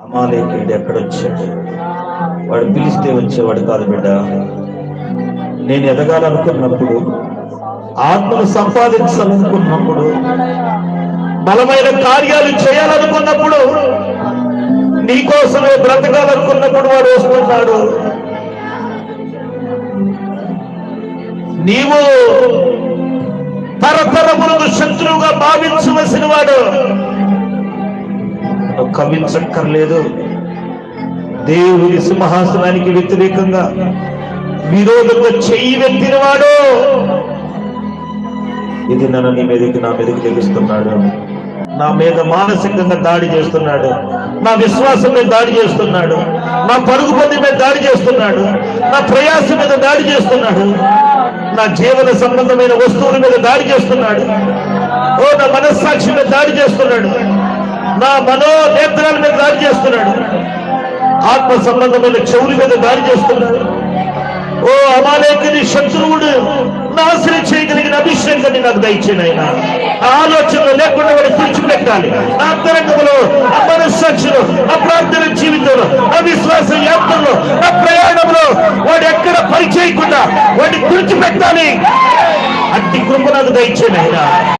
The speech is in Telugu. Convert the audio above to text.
అమాలేకుడు ఎక్కడొచ్చాడు వాడు పిలిస్తే వచ్చేవాడు కాదు బిడ్డ. నేను ఎదగాలనుకున్నప్పుడు ఆత్మను సంపాదించాలనుకున్నప్పుడు బలమైన కార్యాలు చేయాలనుకున్నప్పుడు నీకోసమే బ్రతకాలనుకున్నప్పుడు వాడు వస్తున్నాడు. నీవు తరతరములకు శత్రువుగా భావించవలసిన వాడు భావించక్కర్లేదు దేవుని సింహాసనానికి వ్యతిరేకంగా విరోధంగా చెయ్యి వెత్తినవాడు ఇది నన్ను నీ మీదకి నా మీదకి లెగిస్తున్నాడు నా మీద మానసికంగా దాడి చేస్తున్నాడు. నా విశ్వాసం మీద దాడి చేస్తున్నాడు. నా పరుగు పని మీద దాడి చేస్తున్నాడు. నా ప్రయాసం మీద దాడి చేస్తున్నాడు. నా జీవన సంబంధమైన వస్తువుల మీద దాడి చేస్తున్నాడు. ఓ నా మనస్సాక్షి మీద దాడి చేస్తున్నాడు. నా మనోనేత్రాల మీద దాడి చేస్తున్నాడు. ఆత్మ సంబంధమైన చెవుల మీద దాడి చేస్తున్నాడు. ఓ అమాలేకుని శత్రువుడు నాశనం చేయగలిగిన అభిషేకాన్ని నాకు దయచేయండి ఆయన ఆలోచన లేకుండా వాడు తుడిచిపెట్టాలి. నా అంతరంగంలో ఆ మనస్సాక్షిలో ఆ ప్రార్థన జీవితంలో ఆ విశ్వాస యాత్రలో ఆ ప్రయాణంలో వాడు ఎక్కడ పని చేయకుండా వాడిని తుడిచిపెట్టాలి. అట్టి కృప నాకు దయచేయండి ఆయన